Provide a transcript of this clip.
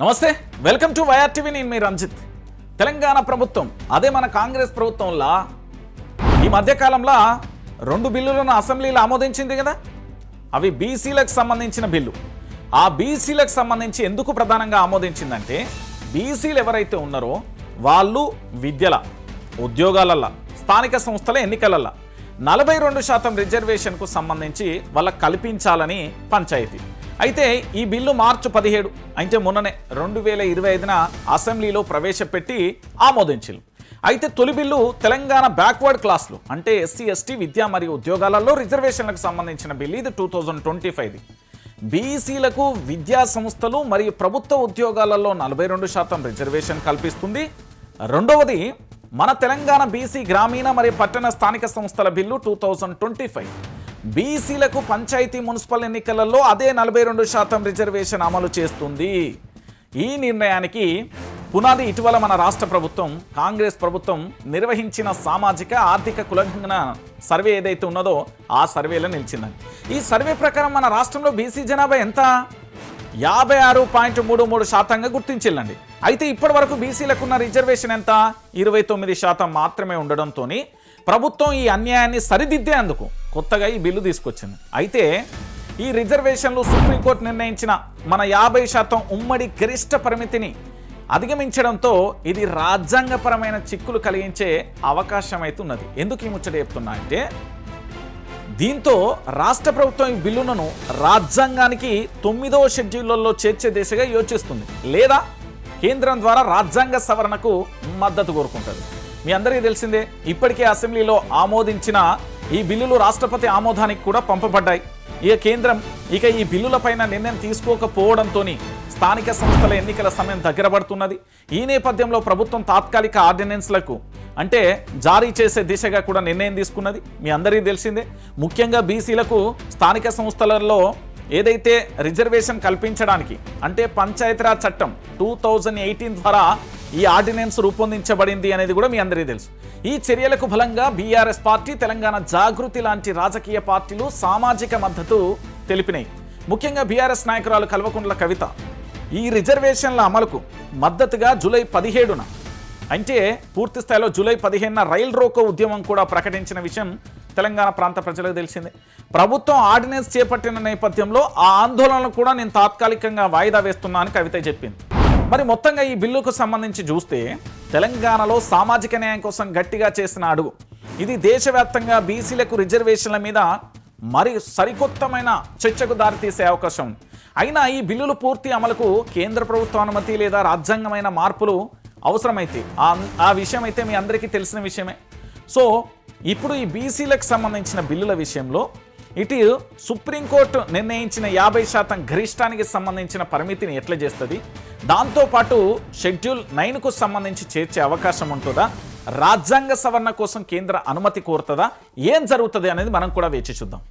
నమస్తే welcome to YR TV. నేను మీ రంజిత్. తెలంగాణ ప్రభుత్వం అదే మన కాంగ్రెస్ ప్రభుత్వంలా ఈ మధ్యకాలంలో రెండు బిల్లులను అసెంబ్లీలో ఆమోదించింది కదా? అవి బీసీలకు సంబంధించిన బిల్లు. ఆ బీసీలకు సంబంధించి ఎందుకు ప్రధానంగా ఆమోదించిందంటే బీసీలు ఎవరైతే ఉన్నారో వాళ్ళు విద్యల ఉద్యోగాలల్లో స్థానిక సంస్థల ఎన్నికలల్లో నలభై రెండు శాతం రిజర్వేషన్కు సంబంధించి వాళ్ళకు కల్పించాలని పంచాయతీ. అయితే ఈ బిల్లు మార్చి పదిహేడు అంటే మొన్ననే రెండు వేల ఇరవై ఐదున అసెంబ్లీలో ప్రవేశపెట్టి ఆమోదించారు అయితే తొలి బిల్లు తెలంగాణ బ్యాక్వర్డ్ క్లాసులు అంటే ఎస్సీ ఎస్టీ విద్య మరియు ఉద్యోగాలలో రిజర్వేషన్లకు సంబంధించిన బిల్లు. ఇది టూ థౌజండ్ ట్వంటీ ఫైవ్ది. బీసీలకు విద్యా సంస్థలు మరియు ప్రభుత్వ ఉద్యోగాలలో నలభై రెండు శాతం రిజర్వేషన్ కల్పిస్తుంది. రెండవది మన తెలంగాణ బీసీ గ్రామీణ మరియు పట్టణ స్థానిక సంస్థల bill two thousand twenty five. బీసీలకు పంచాయతీ మున్సిపల్ ఎన్నికలలో అదే నలభై రెండు శాతం రిజర్వేషన్ అమలు చేస్తుంది. ఈ నిర్ణయానికి పునాది ఇటీవల మన రాష్ట్ర ప్రభుత్వం కాంగ్రెస్ ప్రభుత్వం నిర్వహించిన సామాజిక ఆర్థిక కులంఘన సర్వే ఏదైతే ఉన్నదో ఆ సర్వేలో నిలిచిందండి. ఈ సర్వే ప్రకారం మన రాష్ట్రంలో బీసీ జనాభా ఎంత? యాభై ఆరు పాయింట్ మూడు మూడు శాతంగా గుర్తించిల్లండి అయితే ఇప్పటి వరకు బీసీలకు ఉన్న రిజర్వేషన్ ఎంత? ఇరవై తొమ్మిది శాతం మాత్రమే ఉండడంతో ప్రభుత్వం ఈ అన్యాయాన్ని సరిదిద్దేందుకు కొత్తగా ఈ బిల్లు తీసుకొచ్చింది. అయితే ఈ రిజర్వేషన్లు సుప్రీంకోర్టు నిర్ణయించిన మన యాభై శాతం ఉమ్మడి గరిష్ట పరిమితిని అధిగమించడంతో ఇది రాజ్యాంగపరమైన చిక్కులు కలిగించే అవకాశం అయితే ఉన్నది ఎందుకు ఈ ముచ్చట చెప్తున్నా అంటే దీంతో రాష్ట్ర ప్రభుత్వం ఈ బిల్లులను రాజ్యాంగానికి తొమ్మిదవ షెడ్యూళ్ళలో చేర్చే దిశగా యోచిస్తుంది. లేదా కేంద్రం ద్వారా రాజ్యాంగ సవరణకు మద్దతు కోరుకుంటుంది. మీ అందరికీ తెలిసిందే ఇప్పటికే అసెంబ్లీలో ఆమోదించిన ఈ బిల్లులు రాష్ట్రపతి ఆమోదానికి కూడా పంపబడ్డాయి. ఇక కేంద్రం ఇక ఈ బిల్లులపైన నిర్ణయం తీసుకోకపోవడంతో స్థానిక సంస్థల ఎన్నికల సమయం దగ్గర పడుతున్నది ఈ నేపథ్యంలో ప్రభుత్వం తాత్కాలిక ఆర్డినెన్స్లకు అంటే జారీ చేసే దిశగా కూడా నిర్ణయం తీసుకున్నది. మీ అందరికీ తెలిసిందే. ముఖ్యంగా బీసీలకు స్థానిక సంస్థలలో ఏదైతే రిజర్వేషన్ కల్పించడానికి అంటే పంచాయతీరాజ్ చట్టం టూ థౌజండ్ ద్వారా ఈ ఆర్డినెన్స్ రూపొందించబడింది అనేది కూడా మీ అందరికీ తెలుసు. ఈ చర్యలకు బలంగా బీఆర్ఎస్ పార్టీ తెలంగాణ జాగృతి లాంటి రాజకీయ పార్టీలు సామాజిక మద్దతు తెలిపినాయి. ముఖ్యంగా బీఆర్ఎస్ నాయకురాలు కల్వకుంట్ల కవిత ఈ రిజర్వేషన్ల అమలుకు మద్దతుగా జూలై పదిహేడున అంటే పూర్తి స్థాయిలో జూలై పదిహేనున రైల్ రోకో ఉద్యమం కూడా ప్రకటించిన విషయం తెలంగాణ ప్రాంత ప్రజలకు తెలిసింది. ప్రభుత్వం ఆర్డినెన్స్ చేపట్టిన నేపథ్యంలో ఆ ఆందోళనలు కూడా నేను తాత్కాలికంగా వాయిదా వేస్తున్నా అని కవిత చెప్పింది. మరి మొత్తంగా ఈ బిల్లుకు సంబంధించి చూస్తే తెలంగాణలో సామాజిక న్యాయం కోసం గట్టిగా చేసిన అడుగు. ఇది దేశవ్యాప్తంగా బీసీలకు రిజర్వేషన్ల మీద మరి సరికొత్తమైన చర్చకు దారితీసే అవకాశం. ఉంది అయినా ఈ బిల్లులు పూర్తి అమలుకు కేంద్ర ప్రభుత్వ అనుమతి లేదా రాజ్యాంగమైన మార్పులు అవసరమైతే ఆ ఆ విషయం అయితే మీ అందరికీ తెలిసిన విషయమే. సో ఇప్పుడు ఈ బీసీలకు సంబంధించిన బిల్లుల విషయంలో ఇటు సుప్రీంకోర్టు నిర్ణయించిన యాభై శాతం గరిష్టానికి సంబంధించిన పరిమితిని ఎట్లా చేస్తుంది? దాంతోపాటు షెడ్యూల్ నైన్కు సంబంధించి చేర్చే అవకాశం ఉంటుందా? రాజ్యాంగ సవరణ కోసం కేంద్ర అనుమతి కోరుతుందా? ఏం జరుగుతుంది అనేది మనం కూడా వేచి చూద్దాం.